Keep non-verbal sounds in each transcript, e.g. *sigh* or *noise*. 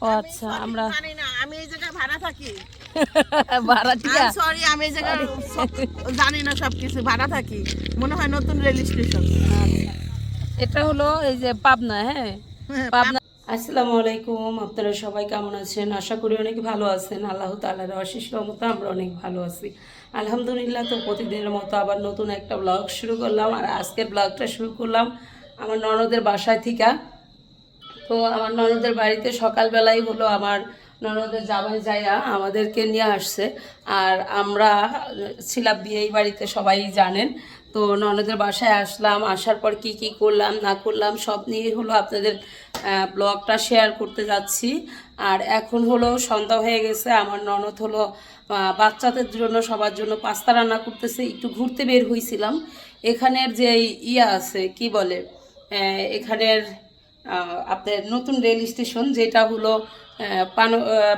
ও আচ্ছা আমরা জানি না আমি এই জায়গায় ভাড়া থাকি। *laughs* ভাড়াটিয়া সরি আমি এই জায়গায় সব- জানি না সবকিছু ভাড়া থাকি। মনে হয় নতুন রেল স্টেশন। আচ্ছা। এটা হলো এই যে পাবনা হ্যাঁ? পাবনা আসসালামু আলাইকুম আপনারা সবাই কেমন আছেন? আশা করি অনেক ভালো আছেন। আল্লাহ তাআলার অশেষ রহমতে আমরা অনেক ভালো আছি। আলহামদুলিল্লাহ তো প্রতিদিনের মতো আবার নতুন একটা ব্লগ শুরু করলাম। আর আজকের ব্লগটা শুরু করলাম আমার ননদের বাসায় থেকে। তো আমার ননদের বাড়িতে সকালবেলাই হলো আমার ননদের জামাই যাইয়া আমাদেরকে নিয়ে আসছে। আর আমরা ছিলাম বিয়ে এই বাড়িতে সবাই জানেন। তো ননদের বাসায় আসলাম, আসার পর কি কি করলাম, না করলাম, সব নিয়ে হলো আপনাদের ব্লগটা শেয়ার করতে যাচ্ছি। আর এখন হলো সন্ধ্যা হয়ে গেছে, আমার ননদ হলো বাচ্চাদের জন্য, সবার জন্য পাস্তা রান্না করতেছে। একটু ঘুরতে বের হয়েছিলাম এখানের যে ইয়া আছে, কি বলে এখানের আপনার নতুন রেল স্টেশন যেটা হলো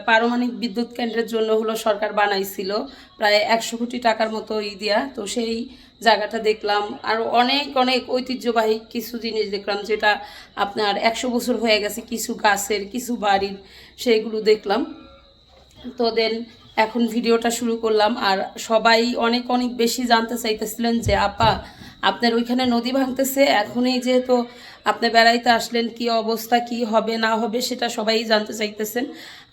পারমাণবিক বিদ্যুৎ কেন্দ্রের জন্য হলো সরকার বানাইছিল, প্রায় একশো কোটি টাকার মতো ই দিয়া। তো সেই জায়গাটা দেখলাম। আর অনেক অনেক ঐতিহ্যবাহী কিছু জিনিস দেখলাম, যেটা আপনার একশো বছর হয়ে গেছে, কিছু গাছের, কিছু বাড়ির সেইগুলো দেখলাম। তো দেন এখন ভিডিওটা শুরু করলাম। আর সবাই অনেক অনেক বেশি জানতে চাইতেছিলেন যে, আপা, আপনার ওইখানে নদী ভাঙতেছে, এখনই যেহেতু আপনি বেড়াইতে আসলেন, কি অবস্থা, কি হবে, না হবে, সেটা সবাই জানতে চাইতেছেন।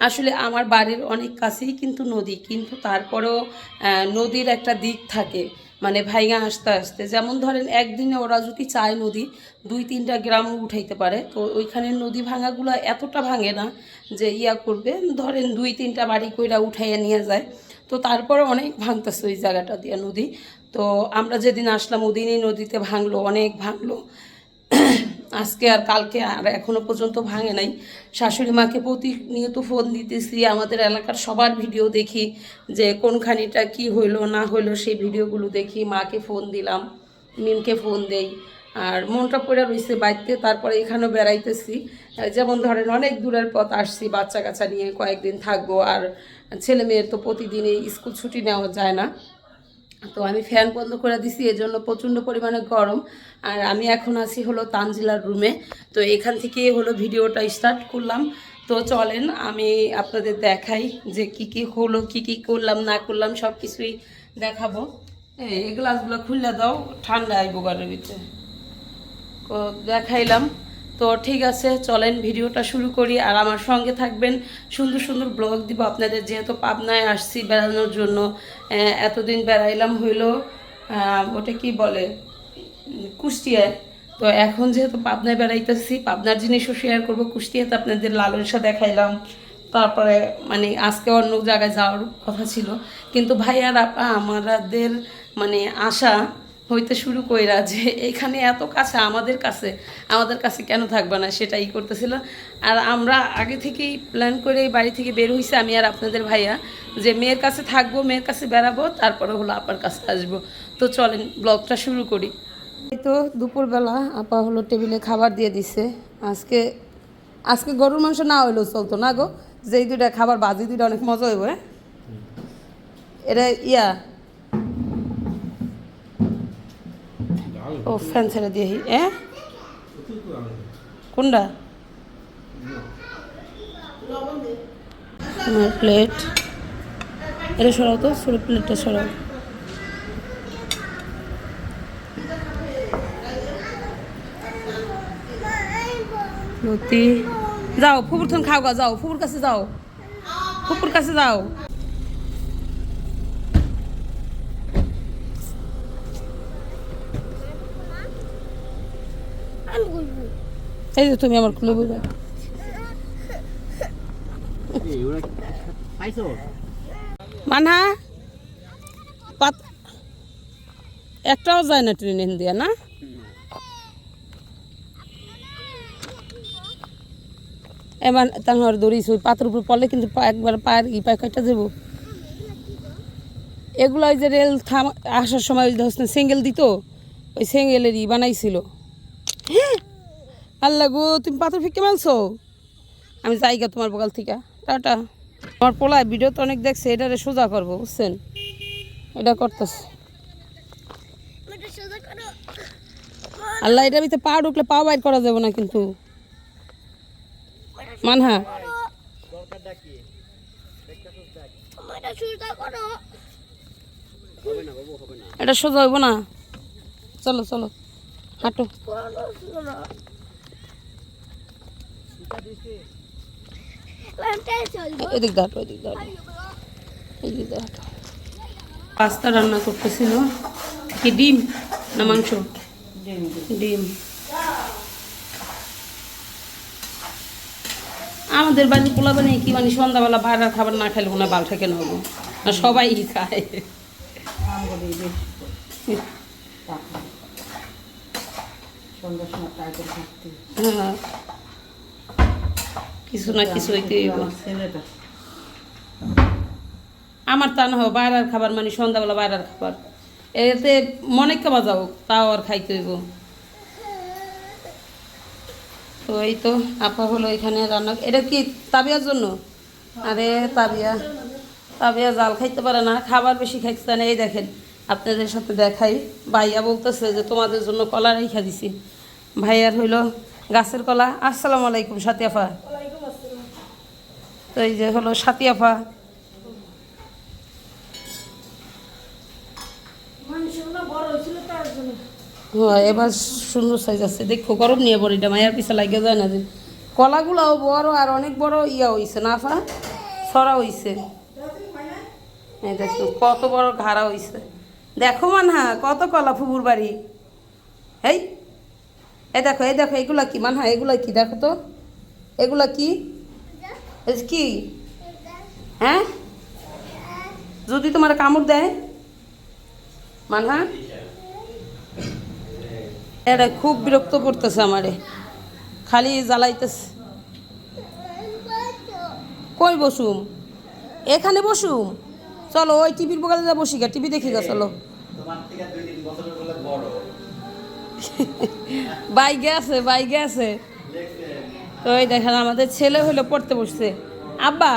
আসলে আমার বাড়ির অনেক কাছেই কিন্তু নদী, কিন্তু তারপরেও নদীর একটা দিক থাকে। মানে ভাইঙা আসতে আসতে, যেমন ধরেন একদিনে ওরা যদি চায় নদী, দুই তিনটা গ্রাম উঠাইতে পারে। তো ওইখানের নদী ভাঙাগুলো এতটা ভাঙে না যে ইয়া করবে, ধরেন দুই তিনটা বাড়ি কইরা উঠাইয়া নিয়ে যায়। তো তারপরে অনেক ভাঙতেছে ওই জায়গাটা দিয়ে নদী। তো আমরা যেদিন আসলাম, ওদিনই নদীতে ভাঙলো, অনেক ভাঙলো। আজকে আর কালকে আর এখনও পর্যন্ত ভাঙে নাই। শাশুড়ি মাকে প্রতিনিয়ত ফোন দিতেছি, আমাদের এলাকার সবার ভিডিও দেখি যে কোনখানিটা কি হইল, না হইল, সেই ভিডিওগুলো দেখি। মাকে ফোন দিলাম, মিমকে ফোন দেই। আর মনটা পড়ে রয়েছে বাড়িতে তারপরে এখানেও বেড়াইতেছি। যেমন ধরেন অনেক দূরের পথ আসছি বাচ্চা কাচ্চা নিয়ে কয়েকদিন থাকব। আর ছেলে মেয়ের তো প্রতিদিনই স্কুল ছুটি নেওয়া যায় না। তো আমি ফ্যান বন্ধ করে দিছি, এজন্য প্রচণ্ড পরিমাণে গরম। আর আমি এখন আছি হলো তানজিলার রুমে। তো এখান থেকে হলো ভিডিওটা স্টার্ট করলাম। তো চলেন, আমি আপনাদের দেখাই যে কি কি হলো, কি কি করলাম, না করলাম সব কিছুই দেখাবো। এই গ্লাসগুলো খুললে দাও, ঠান্ডা আইব ঘরের ভিতরে। দেখাইলাম। তো ঠিক আছে, চলেন ভিডিওটা শুরু করি। আর আমার সঙ্গে থাকবেন সুন্দর সুন্দর ব্লগ দিব আপনাদের, যেহেতু পাবনায় আসছি বেড়ানোর জন্য। এতদিন বেড়াইলাম হইল ওটা কি বলে? কুষ্টিয়ায়। তো এখন যেহেতু পাবনায় বেড়াইতেছি, পাবনার জিনিসও শেয়ার করব। কুষ্টিয়াতে আপনাদের লালনসা দেখাইলাম। তারপরে মানে আজকে অন্য জায়গায় যাওয়ার কথা ছিল। কিন্তু ভাই আর আপা আমাদের মানে আশা হইতে শুরু কইরা যে এখানে এত কাছে আমাদের কাছে আমাদের কাছে কেন থাকবে না? সেটাই করতেছিল। আর আমরা আগে থেকেই প্ল্যান করে এই বাড়ি থেকে বের হয়েছে আমি আর আপনাদের ভাইয়া যে মেয়ের কাছে থাকব মেয়ের কাছে বেড়াবো তারপরে হলো আপার কাছে আসব। তো চলেন ব্লগটা শুরু করি। এই তো দুপুরবেলা আপা হলো টেবিলে খাবার দিয়ে দিছে। আজকে আজকে গরুর মাংস না হইলেও চলতো না গো। যেই দুইটা খাবার বাজি দুইটা অনেক মজা হইব হ্যাঁ? এটা ইয়া ও ফ্যান ছেড়ে দিয়ে এ? কোনটা? আমার প্লেট এটা সরাও তো ছোটো প্লেটটা সরাও। যাও, ফুপুর খাও গা, যাও, ফুপুর কাছে যাও। ফুপুর কাছে যাও। এই যে তুমি আমার খুলে বুঝা মানহা, পাত একটাও যায় না ট্রেন দিয়া, না? এবার তাহলে দৌড়িস পাথর উপর পড়লে কিন্তু একবার পায়ের ই পায়ে কয়টা দেবো এগুলো ওই যে রেল থাম আসার সময় ওই সিঙ্গেল দিত, ওই সিঙ্গেলের ই বানাইছিল। আল্লাহ গো তুমি পাথর ফিকে মালছো আমি যাই গা তোমার বকাল থেকে। টাটা। আমার পোলায় ভিডিও তো অনেক দেখছে এটারে সোজা করব বুঝছেন? এটা করতেছে। আল্লাহ এটা ভিতরে পা ঢুকলে পা বাইর করা যাবে না কিন্তু। মানহা। এটা সোজা হইব না। চলো চলো। হাঁটো। এদিক এদিক এদিক পাস্তা রান্না করতেছিল। কি ডিম না মাংস? ডিম আমাদের বাড়ির পোলা বানিয়ে কি মানে সন্ধ্যাবেলা বাইরের খাবার না খেলে মনে হয় বাল থেকে নেব না সবাই খায়। হ্যাঁ। কিছু না কিছু হইতে আমার তা না হোক বাইরের খাবার মানে সন্ধ্যাবেলা বাইরের খাবার। এতে মনে কেবা যাও তাও আর খাইতে হইব। তো এই তো আপা হলো এখানে রান্না এটা কি তাবিয়ার জন্য? আরে তাবিয়া তাবিয়া জাল খাইতে পারে না খাবার বেশি খাইতে না এই দেখেন আপনাদের সাথে দেখাই। ভাইয়া বলতেছে যে তোমাদের জন্য কলা রেখা দিছি। ভাইয়ার হইল গাছের কলা। আসসালামু আলাইকুম সাতিয়াফা তো এই যে হলো সাতিয়াফা। হ্যাঁ এবার সুন্দর সাইজ আছে। দেখো, গরম নিয়ে বড়িটা মায়ের পিছে লাগিয়ে যায় না কলাগুলাও বড় আর অনেক বড় ইয়া হইছে না ফা সরা হইছে। দেখো, কত বড় ঘাড়া হইছে। দেখো মানহা, কত কলা ফুবুর বাড়ি। এই এই দেখো এই দেখো, এগুলা কি? মানহা, এগুলা কি? দেখো তো। এগুলা কি? কি? হ্যাঁ? যদি তোমার কামড় দেয়? মানহা? এটা খুব বিরক্ত করতেছে আমারে। খালি জ্বালাইতেছে। কই বসুম? এখানে বসুম? চলো ওই টিভির বগালে যা বসি গা টিভি দেখি গা চলো। *laughs* বাইকে আছে বাইকে আছে। তো ওই দেখেন, আমাদের ছেলে হলো পড়তে বসছে। আব্বা,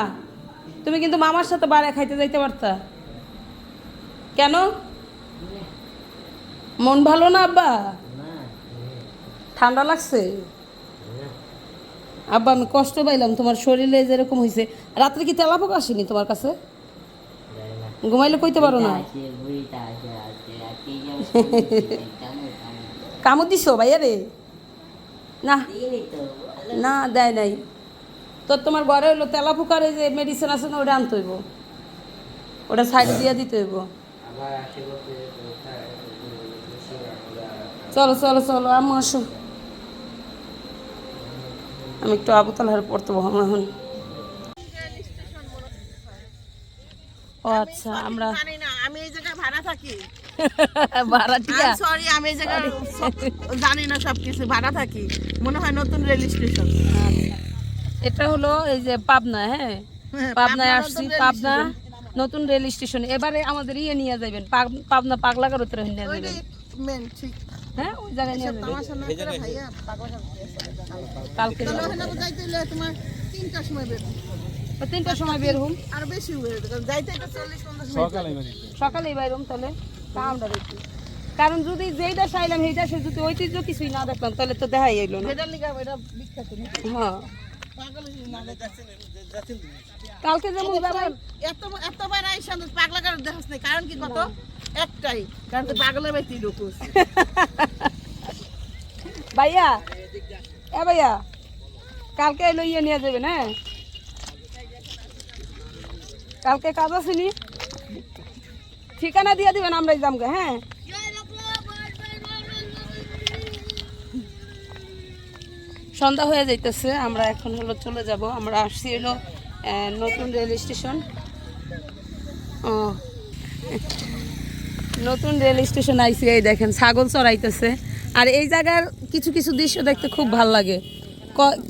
তুমি কিন্তু মামার সাথে বাড়ি খাইতে যাইতে পারতা। কেন? মন ভালো না, আব্বা? ঠান্ডা লাগছে? আব্বা, আমি কষ্ট পাইলাম, তোমার শরীরে যেরকম হয়েছে রাত্রে কি তেলাপোকা আসেনি তোমার কাছে? ঘুমাইলে কইতে পারো না। কামড় দিছো ভাইয়া রে? না। না দেয় নাই। তো তোমার ঘরে হইল তেলাপোকার এই যে মেডিসিন আছে না ওটা আনতে হইব। ওটা সাইড দিয়ে দিতে হইব। চলো চলো চলো আমি আসো আমি একটু আবুতালহার পড়তে বহাম এখন। ও আচ্ছা আমরা জানি না আমি এই জায়গায় ভাড়া থাকি। *laughs* ভাড়াটিয়া সরি আমি জায়গায় জানি না সবকিছু ভাড়া থাকি। মনে হয় নতুন রেল স্টেশন। এটা হলো এই যে পাবনা হ্যাঁ? হ্যাঁ, পাবনায় আসছি পাবনা নতুন রেল স্টেশন। এবারে আমাদের ইয়ে নিয়ে যাবেন পাবনা পাগলাগার উত্তরে নিয়ে যাবেন মেন হ্যাঁ ওই জায়গায় নিয়ে যাবেন। কালকে তাহলে তিনটার সময় বের। তিনটার সময় বের হুম? আর বেশি যেত কারণ যাইতে এটা দেখি। কারণ যদি যেইটা চাইলাম সেইটা সে যদি ঐতিহ্য কিছুই না দেখলাম তাহলে তো দেখাই এলো না। না হ্যাঁ। পাগল হয়ে না। কালকে যেমন এত এতবার আইসা পাগলা কারণ দেখাস নাই। কারণ কি কত? একটাই কারণ তো ঢুকুস *laughs* ভাইয়া এ ভাইয়া কালকে এলো ইয়ে নিয়ে যাবেন হ্যাঁ? কালকে কাজ আছে নি? ঠিকানা দিয়ে দিবেন আমরাই যামগে হ্যাঁ? সন্ধ্যা হয়ে যাইতেছে, আমরা এখন হলো চলে যাব। আমরা আসছি হলো নতুন রেল স্টেশন। ও, নতুন রেল স্টেশন আইসি এই দেখেন, ছাগল চড়াইতেছে। আর এই জায়গার কিছু কিছু দৃশ্য দেখতে খুব ভালো লাগে।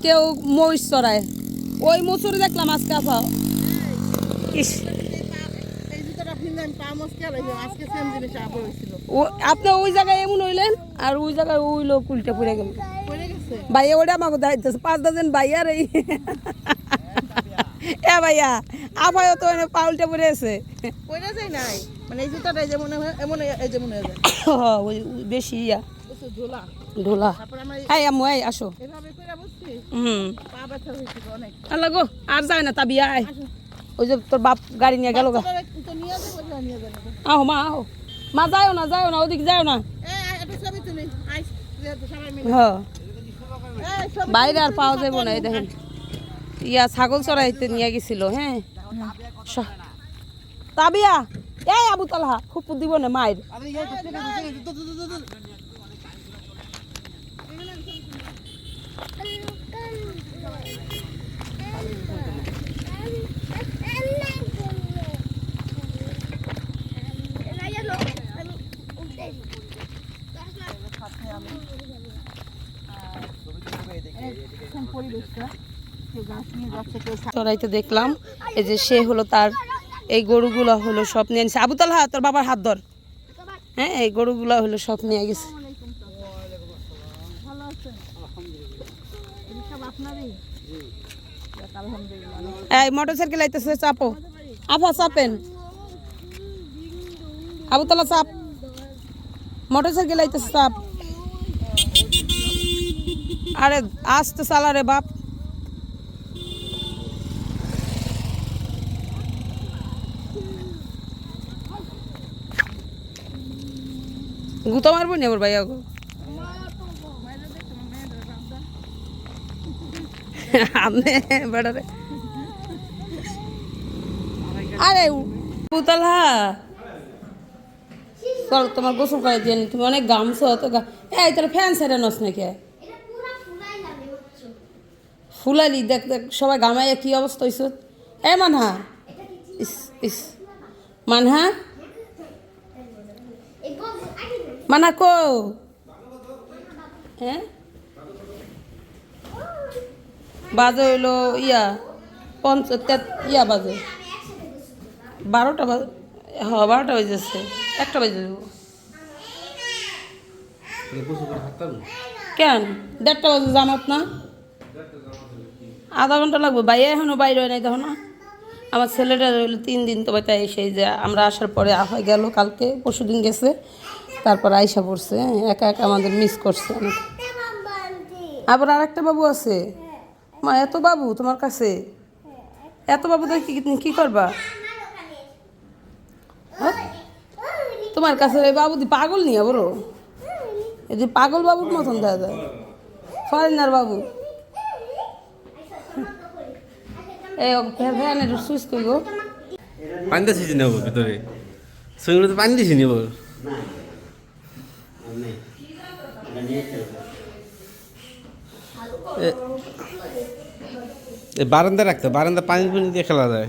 কেউ মহিষ চড়ায়। ওই মোচরে দেখলাম আজকে আপা ইস এই জুতোটা ফিনলে আমি পা মস্কে আলাইছি আজকে সেম জিনিস আবার হয়েছিল ও আপনি ওই জায়গায় এমন হইলেন আর ওই জায়গায় ওই লোক উল্টে পড়ে গেল। ভাইয়া ওটা আমাকে পাঁচ ডজন ভাইয়ার এই এ ভাইয়া আপায় তো পা উল্টে পড়ে আছে। পড়ে যায় নাই? মানে এই জুতোটা যেমন হয় এমন এই যেমন হয়ে যায়। হ, ওই ওই বেশি ইয়া। ঢোলা এই এই আসো। হুম। আল্লাহ গো আর যায় না আয় ওই যে তোর বাপ গাড়ি নিয়ে গেল গা। বাচ্চারা তো নিয়ে যাব বলে নিয়ে যাব। আহো মা আহো। মা যাও না যাও না ওদিকে যাও না। এ একটা ছবি তুলি। আইস যেহেতু সবাই মিলে। হ্যাঁ। এই ছবি বাইরে আর পাওয়া যাব না এই দেখেন। ইয়া ছাগল চড়াইতে নিয়ে গেছিল হ্যাঁ। স- তাবিয়া এই আবু তালহা ফুপু দিব না মায়ের এখন পরিবেশটা কেউ গাছ নিয়ে যাচ্ছে কেউ চড়াইতে দেখলাম, এই যে সে হলো তার, এই গরুগুলো হলো সব নিয়ে নিছে। আবু তালহা, তোর বাবার হাত ধর। হ্যাঁ এই গরুগুলো হলো সব নিয়ে গেছে। এই মোটর সাইকেল আইতেছে, চাপো। আফা, চাপেন। আবু তালা চাপ। মোটর সাইকেল আইতেছে চাপ আরে আসতে চালা রে বাপ। গুতো মারবো নি আমার ভাইয়া গো? বেড়ারে। আরে পুতলা। চল তোমার গোসল করে দিয়ে নি। তুমি অনেক গামছো তো এই তোর ফ্যান সেরে নস নাকি? ফুলালি দেখ দেখ সবাই গামাইয়া কি অবস্থা হয়েছ এ মানহা। ইস ইস। মানহা? মানা কো হ্যাঁ? বাজে হইল ইয়া পঞ্চ ইয়া বাজে। বারোটা বাজে হ্যাঁ বারোটা বাজেছে একটা বাজে দেবো কেন? দেড়টা বাজে জামাত না? আধা ঘণ্টা লাগবে। বাইরে এখনও বাইরে হয় নাই তখন আমার ছেলেটা হইল তিন দিন তো তাই সেই যে আমরা আসার পরে আহা গেল কালকে পরশু দিন গেছে। তারপর আইসা পড়ছে হ্যাঁ, একা একা আমাদের মিস করছে। অনেক আবার আর একটা বাবু আছে? মা এত বাবু তোমার কাছে? এত বাবু তো কি কি করবা হ্যাঁ? তোমার কাছে এই বাবু পাগল নিয়ে এই যে পাগল বাবুর মতন যায় ফরেনার বাবু। এই বারান্দা রাখতে বারান্দা পানি পানি দিয়ে খেলা যায়।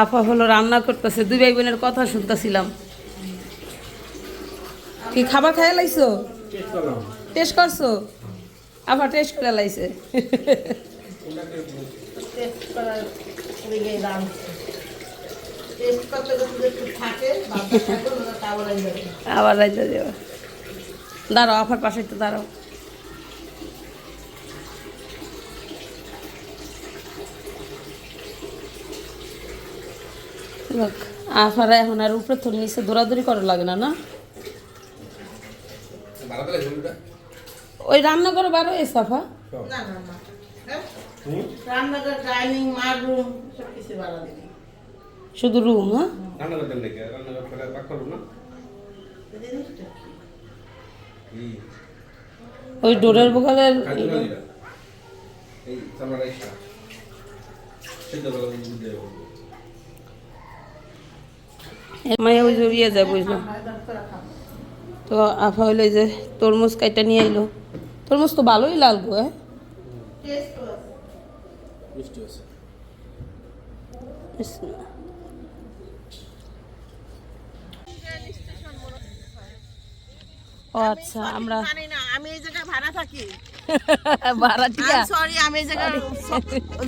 আফা হলো রান্না করতেছে দুই ভাই বোনের কথা শুনতেছিলাম। কি খাবার খাই লাইছো? টেস্ট করছ? আফা টেস্ট করে লাইছে। *laughs* আবার রাইতে দাঁড়াও আফার পাশে তো দাঁড়াও। দেখ আফারা এখন আর উপরে তোর নিচে দৌড়াদৌড়ি করা লাগে না না? ওই রান্না করে বারো এ সাফা না না না? রান্নাঘর ডাইনিং মার রুম সব কিছু ভাড়া দিবি শুধু রুম হ্যাঁ? নাকি? পাক করব না? ওই ডোরের বোকালের এই মায়া ওই জড়িয়ে যায় বুঝলাম। তো আফা হইল এই যে তরমুজ কাইটা নিয়ে আইলো। তরমুজ তো ভালোই লাগবো হ্যাঁ? মিষ্টি আছে। ও আচ্ছা আমরা আমি এই জায়গায় ভাড়া থাকি। *laughs* ভাড়াটিয়া সরি আমি এই জায়গায়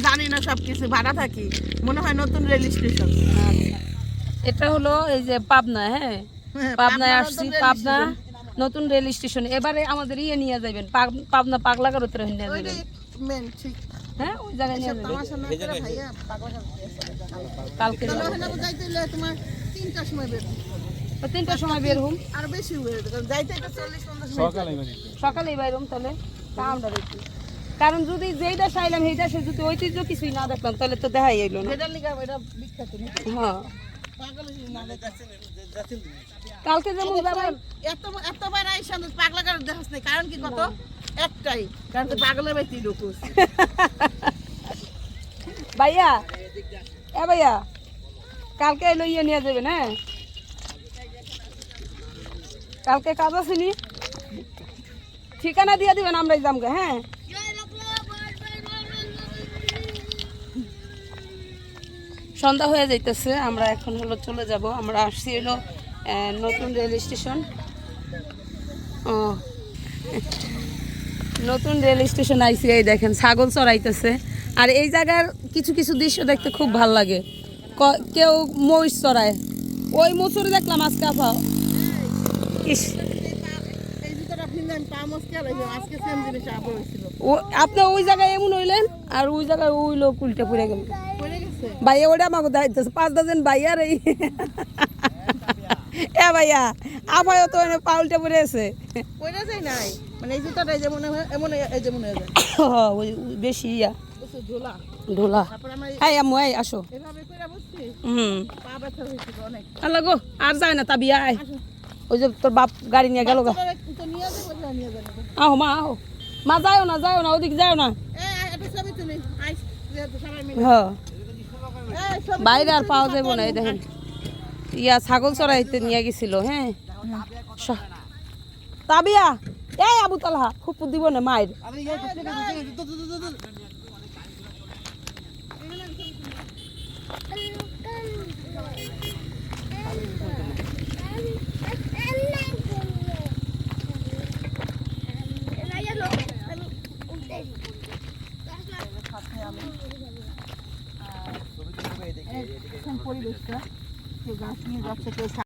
জানি না সব কিছু ভাড়া থাকি। মনে হয় নতুন রেল স্টেশন। আচ্ছা এটা হলো এই যে পাবনা হ্যাঁ? হ্যাঁ, পাবনায় আসছি পাবনা নতুন রেল স্টেশন। এবারে আমাদের ইয়ে নিয়ে যাবেন পাব- পাবনা পাগলাগার উত্তরে নিয়ে যাবেন ঠিক। হ্যাঁ ওই জায়গায় নিয়ে। কালকে তোমার তিনটার সময় বের তিনটার সময় বের হুম। আর বেশি যাইতে চল্লিশ পঞ্চাশ বাইর বাইরম তাহলে আমরা দেখি। কারণ যদি যেই চাইলাম আইলাম সেই দেশে যদি ঐতিহ্য কিছুই না দেখলাম তাহলে তো দেখাই এলো না। এটা বিখ্যাত হ্যাঁ। কালকে যেমন যাবেন এত এতবার আইসা পাগলা কারণ দেখাস নাই। কারণ কি কত? একটাই। কারণ তো পাগলের বাড়িতে ঢুকুস ভাইয়া এ ভাইয়া কালকে এলো ইয়ে নিয়ে যাবেন হ্যাঁ কালকে কাজ আছে নি? ঠিকানা দিয়ে দিবেন আমরাই যামগে হ্যাঁ? সন্ধ্যা হয়ে যাইতেছে, আমরা এখন হলো চলে যাব। আমরা আসছি হলো নতুন রেল স্টেশন। ও, নতুন রেল স্টেশন আইসি এই দেখেন, ছাগল চড়াইতেছে। আর এই জায়গার কিছু কিছু দৃশ্য দেখতে খুব ভালো লাগে। কেউ মহিষ চড়ায়। ওই মোচরে দেখলাম আজকে, আফা। আপনি ওই জায়গায় এমন হইলেন, আর ওই জায়গায় ওই লোক উল্টে পড়ে গেল। ভাইয়া ওটা আমাকে দাঁড়াইতেছে পাঁচ ডজন ভাইয়া রে এ ভাইয়া আপায় তো এনে পা উল্টে আছে। পড়ে যায় নাই। মানে এই জুতাটা এই যে মনে হয় এমন এই যে হয়ে যায় ওই ওই বেশি ইয়া। ঝোলা ঢোলা। হ্যাঁ আম্মু এই আসো। হুম। আল্লাহ গো আর যায় না তাবি আয়। ওই যে তোর বাপ গাড়ি নিয়ে গেল গা। আহো মা আহো। মা যাও না যাও না ওদিকে যাও না। হ্যাঁ। বাইরে আর পাওয়া যাব না, এই দেখেন। ইয়া ছাগল চড়াইতে নিয়ে গেছিল হ্যাঁ? তাবিয়া, এই আবু তালহা, খুব দিব না মায়ের। পরিবেশটা। কেউ গাছ নিয়ে যাচ্ছে